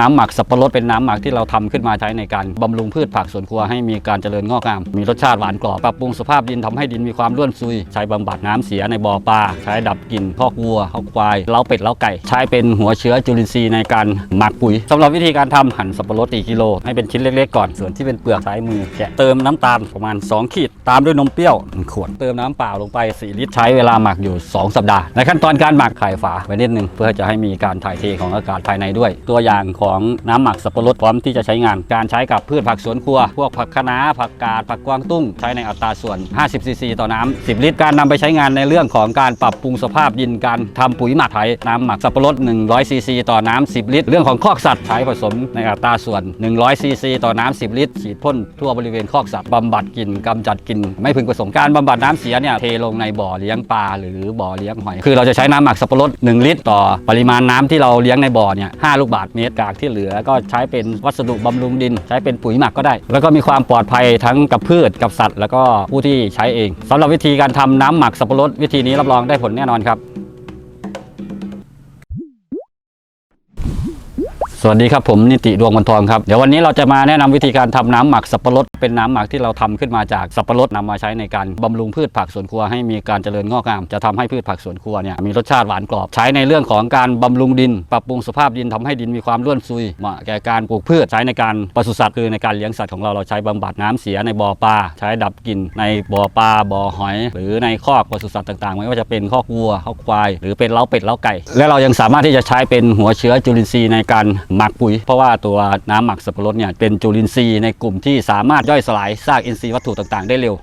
น้ำหมักสับปะรดเป็นน้ำหมักที่เราทำขึ้นมาใช้ในการบำรุงพืชผักสวนครัวให้มีการเจริญงอกงาม มีรสชาติหวานกรอบปรับปรุงสภาพดินทำให้ดินมีความร่วนซุย ใช้บำบัดน้ำเสียในบ่อปลาใช้ดับกลิ่นคอกวัวคอกควายเล้าเป็ดเล้าไก่ ใช้เป็นหัวเชื้อจุลินทรีย์ในการหมักปุ๋ยสำหรับวิธีการทำหั่นสับปะรด4กิโลให้เป็นชิ้นเล็กๆก่อนส่วนที่เป็นเปลือกซ้มือแกะเติมน้ำตาลประมาณ 2 ขีด ตามด้วยนมเปรี้ยวขวดเติมน้ำเปล่าลงไป4ลิตรใช้เวลาหมักอยู่ 2 สัปดาห์ในขั้นตอนการหมักไข่ฝาไว้นิดนึงเพื่อจะให้มีการถ่ายเทของอากาศภายในด้วยตัวอย่างของน้ำหมักสับปะรดพร้อมที่จะใช้งาน การใช้กับพืชผักสวนครัว พวกผักคะน้าผักกาดผักกวางตุ้ง ใช้ในอัตราส่วน 50ซีซีต่อน้ำ10 ลิตร การนำไปใช้งานในเรื่องของการปรับปรุงสภาพดินการทำปุ๋ยหมักไถน้ำหมักสับปะรด100ซีซีต่อน้ำ10 ลิตร เรื่องของคอกสัตว์ใช้ผสมในอัตราส่วน 100ซีซีต่อน้ำ10 ลิตรฉีดพ่นทั่วบริเวณคอกสัตว์บำบัดกลิ่นกำจัดกลิ่นไม่พึงประสงค์การบำบัดน้ำเสียเนี่ยเทลงในบ่อเลี้ยงปลาหรือบ่อเลี้ยงหอย คือเราจะใช้น้ำหมักสับปะรด1ลิตร ต่อปริมาณน้ำที่เราเลี้ยงในบ่อเนี่ย5ลูกบาศก์เมตรกากที่เหลือก็ใช้เป็นวัสดุบำรุงดิน ใช้เป็นปุ๋ยหมักก็ได้ แล้วก็มีความปลอดภัยทั้งกับพืชกับสัตว์ แล้วก็ผู้ที่ใช้เองสำหรับวิธีการทำน้ำหมักสับปะรดวิธีนี้รับรองได้ผลแน่นอนครับ สวัสดีครับผมนิติดวงวันทองครับเดี๋ยววันนี้เราจะมาแนะนำวิธีการทำน้ำหมักสับปะรดเป็นน้ำหมักที่เราทำขึ้นมาจากสับปะรดนำมาใช้ในการบำรุงพืชผักสวนครัวให้มีการเจริญงอกงาม จะทำให้พืชผักสวนครัวเนี่ยมีรสชาติหวานกรอบ ใช้ในเรื่องของการบำรุงดิน ปรับปรุงสภาพดินทำให้ดินมีความร่วนซุยเหมาะแก่การปลูกพืชใช้ในการปศุสัตว์คือในการเลี้ยงสัตว์ของเราเราใช้บำบัดน้ำเสียในบ่อปลาใช้ดับกลิ่นในบ่อปลาบ่อหอย หรือในคอกปศุสัตว์ต่างๆ ไม่ว่าจะเป็นคอกวัวคอกควาย หรือเป็นเล้าเป็ดเล้าไก่ และเรายังสามารถที่จะใช้เป็นหัวเชื้อจุลินทรีย์ในการหมักปุ๋ย เพราะว่าตัวน้ำหมักสับปะรดเนี่ยเป็นจุลินทรีย์ในกลุ่มที่สามารถย่อยสลายซากอินทรีย์วัตถุต่างๆ ได้เร็ว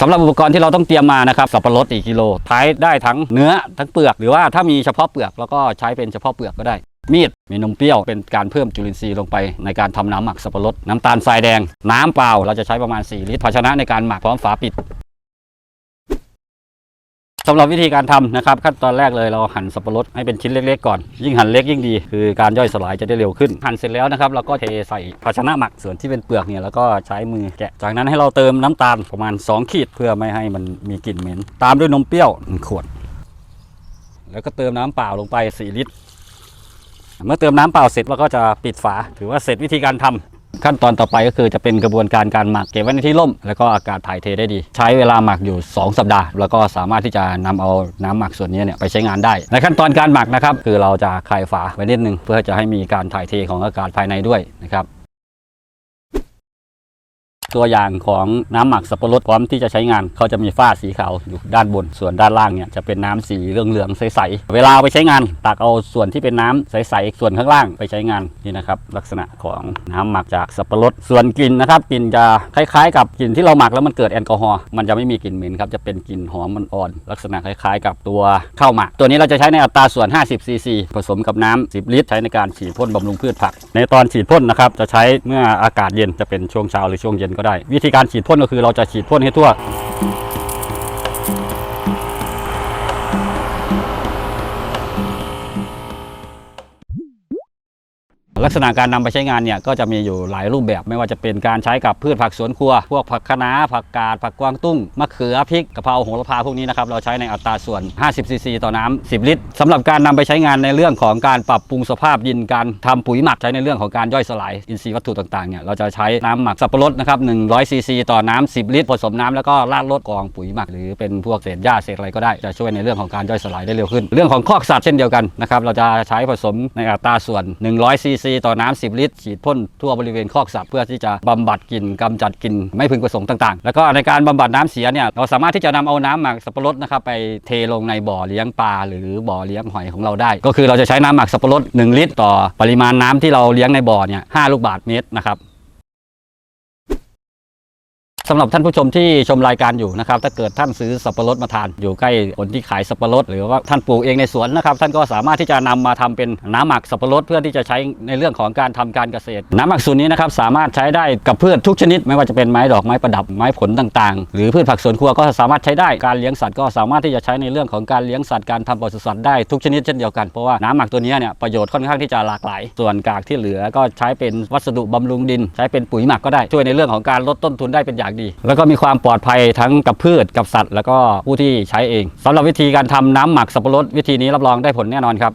สำหรับอุปกรณ์ที่เราต้องเตรียมมานะครับสับปะรด4กิโลใช้ได้ทั้งเนื้อทั้งเปลือก หรือว่าถ้ามีเฉพาะเปลือกแล้วก็ใช้เป็นเฉพาะเปลือกก็ได้มีดมีนมเปรี้ยวเป็นการเพิ่มจุลินทรีย์ลงไปในการทำน้ำหมักสับปะรดน้ำตาลทรายแดง น้ำเปล่าเราจะใช้ประมาณ 4 ลิตรภาชนะในการหมักพร้อมฝาปิด สำหรับวิธีการทำนะครับขั้นตอนแรกเลยเราหั่นสับปะรดให้เป็นชิ้นเล็กๆก่อน ยิ่งหั่นเล็กยิ่งดี คือการย่อยสลายจะได้เร็วขึ้น หั่นเสร็จแล้วนะครับเราก็เทใส่ภาชนะหมักส่วนที่เป็นเปลือกเนี่ยแล้วก็ใช้มือแกะ จากนั้นให้เราเติมน้ำตาลประมาณ 2 ขีดเพื่อไม่ให้มันมีกลิ่นเหม็น ตามด้วยนมเปรี้ยวหนึ่งขวด แล้วก็เติมน้ำเปล่าลงไป 4 ลิตร เมื่อเติมน้ำเปล่าเสร็จเราก็จะปิดฝา ถือว่าเสร็จวิธีการทำ ขั้นตอนต่อไปก็คือจะเป็นกระบวนการการหมักเก็บไว้ในที่ร่ม แล้วก็อากาศถ่ายเทได้ดี ใช้เวลาหมักอยู่ 2 สัปดาห์ แล้วก็สามารถที่จะนำเอาน้ำหมักส่วนนี้เนี่ยไปใช้งานได้ ในขั้นตอนการหมักนะครับคือเราจะคลายฝาไว้นิดนึงเพื่อจะให้มีการถ่ายเทของอากาศภายในด้วยนะครับ ตัวอย่างของน้ำหมักสับปะรดพร้อมที่จะใช้งานเขาจะมีฝ้าสีขาวอยู่ด้านบน ส่วนด้านล่างเนี่ยจะเป็นน้ำสีเหลืองๆใสๆเวลาไปใช้งานตักเอาส่วนที่เป็นน้ำใสๆส่วนข้างล่างไปใช้งานนี่นะครับลักษณะของน้ำหมักจากสับปะรดส่วนกลิ่นนะครับกลิ่นจะคล้ายๆ กับกลิ่นที่เราหมักแล้วมันเกิดแอลกอฮอล์มันจะไม่มีกลิ่นเหม็นครับจะเป็นกลิ่นหอมมันอ่อนลักษณะคล้ายๆ กับตัวข้าวหมัก ตัวนี้เราจะใช้ในอัตราส่วน 50 ซีซีผสมกับน้ำ10 ลิตร ใช้ในการฉีดพ่นบำรุงพืชผัก ในตอนฉีดพ่นนะครับจะใช้เมื่ออากาศเย็นจะเป็นช่วงเช้าหรือช่วงเย็นก็ได้ วิธีการฉีดพ่นก็คือเราจะฉีดพ่นให้ทั่ว ลักษณะการนำไปใช้งานเนี่ยก็จะมีอยู่หลายรูปแบบไม่ว่าจะเป็นการใช้กับพืชผักสวนครัว พวกผักคะน้าผักกาดผักกวางตุ้งมะเขือพริกกะเพราโหระพาพวกนี้นะครับเราใช้ในอัตราส่วน 50 ซีซีต่อน้ำ10 ลิตรสำหรับการนำไปใช้งานในเรื่องของการปรับปรุงสภาพดินการทำปุ๋ยหมักใช้ในเรื่องของการย่อยสลายอินทรีย์วัตถุต่างๆเนี่ยเราจะใช้น้ำหมักสับปะรดนะครับ100ซีซีต่อน้ำ10 ลิตร ผสมน้ำแล้วก็ราดลดกองปุ๋ยหมัก หรือเป็นพวกเศษหญ้าเศษอะไรก็ได้จะช่วยในเรื่องของการย่อยสลายได้เร็วขึ้น เรื่องของคอกสัตว์เช่นเดียวกันนะครับเราจะใช้ผสมในอัตราส่วน100ซีซีต่อน้ำ10 ลิตร ฉีดพ่นทั่วบริเวณคอกสัตว์เพื่อที่จะบำบัดกลิ่นกำจัดกลิ่นไม่พึงประสงค์ต่างๆ แล้วก็ในการบำบัดน้ำเสียเนี่ยเราสามารถที่จะนำเอาน้ำหมักสับปะรดนะครับไปเทลงในบ่อเลี้ยงปลาหรือบ่อเลี้ยงหอยของเราได้ ก็คือเราจะใช้น้ำหมักสับปะรด1ลิตร ต่อปริมาณน้ำที่เราเลี้ยงในบ่อเนี่ย5ลูกบาศก์เมตรนะครับ สำหรับท่านผู้ชมที่ชมรายการอยู่นะครับถ้าเกิดท่านซื้อสับปะรดมาทานอยู่ใกล้คนที่ขายสับปะรด หรือว่าท่านปลูกเองในสวนนะครับท่านก็สามารถที่จะนำมาทำเป็นน้ำหมักสับปะรดเพื่อที่จะใช้ในเรื่องของการทำการเกษตร น้ำหมักสูตรนี้นะครับสามารถใช้ได้กับพืชทุกชนิด ไม่ว่าจะเป็นไม้ดอกไม้ประดับไม้ผลต่างๆ หรือพืชผักสวนครัวก็สามารถใช้ได้การเลี้ยงสัตว์ก็สามารถที่จะใช้ในเรื่องของการเลี้ยงสัตว์การทำปศุสัตว์ได้ทุกชนิดเช่นเดียวกันเพราะว่าน้ำหมักตัวนี้เนี่ยประโยชน์ค่อนข้างที่จะหลากหลาย ส่วนกากที่เหลือก็ใช้เป็นวัสดุบำรุงดิน ใช้เป็นปุ๋ยหมักก็ได้ช่วยในเรื่องของการลดต้นทุนได้เป็นอย่างดี แล้วก็มีความปลอดภัยทั้งกับพืชกับสัตว์ แล้วก็ผู้ที่ใช้เองสำหรับวิธีการทำน้ำหมักสับปะรดวิธีนี้รับรองได้ผลแน่นอนครับ